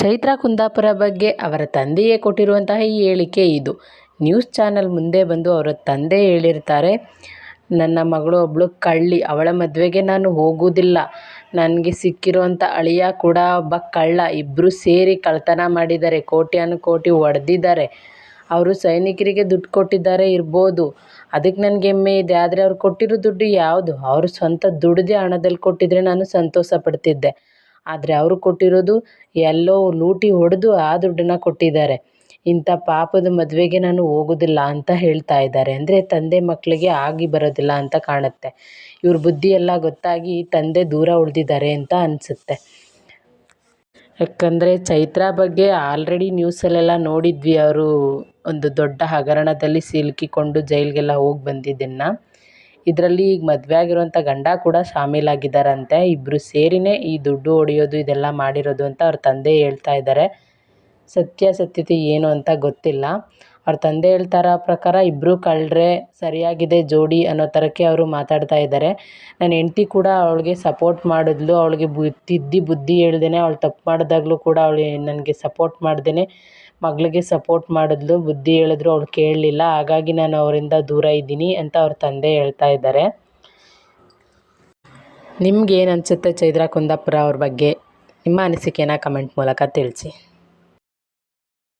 ಚೈತ್ರಾ ಕುಂದಾಪುರ ಬಗ್ಗೆ ಅವರ ತಂದೆಯೇ ಕೊಟ್ಟಿರುವಂತಹ ಈ ಹೇಳಿಕೆ ಇದು. ನ್ಯೂಸ್ ಚಾನಲ್ ಮುಂದೆ ಬಂದು ಅವರ ತಂದೆ ಹೇಳಿರ್ತಾರೆ, ನನ್ನ ಮಗಳು ಒಬ್ಬಳು ಕಳ್ಳಿ, ಅವಳ ಮದುವೆಗೆ ನಾನು ಹೋಗುವುದಿಲ್ಲ ನನಗೆ ಸಿಕ್ಕಿರುವಂಥ ಅಳಿಯ ಕೂಡ ಒಬ್ಬ ಕಳ್ಳ. ಇಬ್ಬರು ಸೇರಿ ಕಳ್ಳತನ ಮಾಡಿದ್ದಾರೆ ಕೋಟ್ಯಾನು ಕೋಟಿ ಒಡೆದಿದ್ದಾರೆ. ಅವರು ಸೈನಿಕರಿಗೆ ದುಡ್ಡು ಕೊಟ್ಟಿದ್ದಾರೆ ಇರ್ಬೋದು. ಅದಕ್ಕೆ ನನಗೆ ಹೆಮ್ಮೆ ಇದೆ. ಆದರೆ ಅವ್ರು ಕೊಟ್ಟಿರೋ ದುಡ್ಡು ಯಾವುದು? ಅವರು ಸ್ವಂತ ದುಡ್ದೇ ಹಣದಲ್ಲಿ ಕೊಟ್ಟಿದ್ರೆ ನಾನು ಸಂತೋಷ ಪಡ್ತಿದ್ದೆ. ಆದರೆ ಅವರು ಕೊಟ್ಟಿರೋದು ಎಲ್ಲೋ ಲೂಟಿ ಹೊಡೆದು ಆ ದುಡ್ಡನ್ನು ಕೊಟ್ಟಿದ್ದಾರೆ. ಇಂಥ ಪಾಪದ ಮದುವೆಗೆ ನಾನು ಹೋಗೋದಿಲ್ಲ ಅಂತ ಹೇಳ್ತಾ ಇದ್ದಾರೆ. ಅಂದರೆ ತಂದೆ ಮಕ್ಕಳಿಗೆ ಆಗಿ ಬರೋದಿಲ್ಲ ಅಂತ ಕಾಣುತ್ತೆ. ಇವ್ರ ಬುದ್ಧಿ ಎಲ್ಲ ಗೊತ್ತಾಗಿ ತಂದೆ ದೂರ ಉಳಿದಿದ್ದಾರೆ ಅಂತ ಅನಿಸುತ್ತೆ. ಯಾಕಂದರೆ ಚೈತ್ರಾ ಬಗ್ಗೆ ಆಲ್ರೆಡಿ ನ್ಯೂಸಲ್ಲೆಲ್ಲ ನೋಡಿದ್ವಿ ಅವರು. ಒಂದು ದೊಡ್ಡ ಹಗರಣದಲ್ಲಿ ಸಿಲುಕಿಕೊಂಡು ಜೈಲಿಗೆಲ್ಲ ಹೋಗಿ ಬಂದಿದ್ದನ್ನು. ಇದರಲ್ಲಿ ಈಗ ಮದುವೆ ಆಗಿರುವಂಥ ಗಂಡ ಕೂಡ ಶಾಮೀಲಾಗಿದ್ದಾರಂತೆ. ಇಬ್ಬರು ಸೇರಿನೇ ಈ ದುಡ್ಡು ಹೊಡೆಯೋದು ಇದೆಲ್ಲ ಮಾಡಿರೋದು ಅಂತ ಅವ್ರ ತಂದೆ ಹೇಳ್ತಾ ಇದ್ದಾರೆ. ಸತ್ಯಾಸತ್ಯತೆ ಏನು ಅಂತ ಗೊತ್ತಿಲ್ಲ. ಅವ್ರ ತಂದೆ ಹೇಳ್ತಾರ ಪ್ರಕಾರ ಇಬ್ಬರು ಕಳ್ಳರೆ ಸರಿಯಾಗಿದೆ ಜೋಡಿ ಅನ್ನೋ ಥರಕ್ಕೆ ಅವರು ಮಾತಾಡ್ತಾ ಇದ್ದಾರೆ. ನನ್ನ ಹೆಂಡ್ತಿ ಕೂಡ ಅವಳಿಗೆ ಸಪೋರ್ಟ್ ಮಾಡಿದ್ಲು, ಅವಳಿಗೆ ಬು ತಿದ್ದಿ ಬುದ್ಧಿ ಹೇಳ್ದೇನೆ, ಅವಳು ತಪ್ಪು ಮಾಡಿದಾಗಲೂ ಕೂಡ ಅವಳು ನನಗೆ ಸಪೋರ್ಟ್ ಮಾಡ್ದೇ ಮಗಳಿಗೆ ಸಪೋರ್ಟ್ ಮಾಡಿದ್ಲು, ಬುದ್ಧಿ ಹೇಳಿದ್ರು, ಅವ್ಳು ಕೇಳಲಿಲ್ಲ. ಹಾಗಾಗಿ ನಾನು ಅವರಿಂದ ದೂರ ಇದ್ದೀನಿ ಅಂತ ಅವ್ರ ತಂದೆ ಹೇಳ್ತಾ ಇದ್ದಾರೆ. ನಿಮ್ಗೇನು ಅನಿಸುತ್ತೆ ಚೈತ್ರಾ ಕುಂದಾಪುರ ಅವ್ರ ಬಗ್ಗೆ? ನಿಮ್ಮ ಅನಿಸಿಕೆನ ಕಮೆಂಟ್ ಮೂಲಕ ತಿಳಿಸಿ.